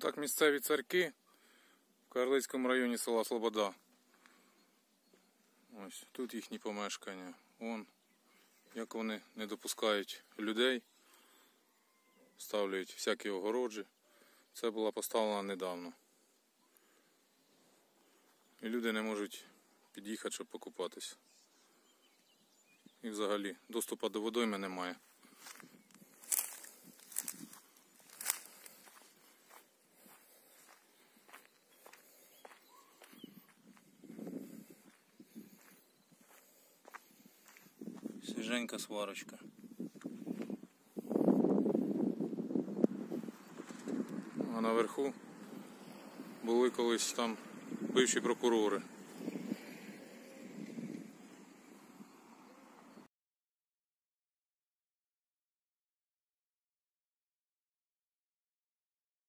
Так, місцеві царки в Карлицькому районі села Слобода. Ось тут їхні помешкання. Вон, як вони не допускають людей, ставлять всякі огороджі. Це була поставлена недавно. І люди не можуть під'їхати, щоб покупатися. І взагалі доступу до водойми немає. Свіженька сварочка. А наверху були колись там бивші прокурори.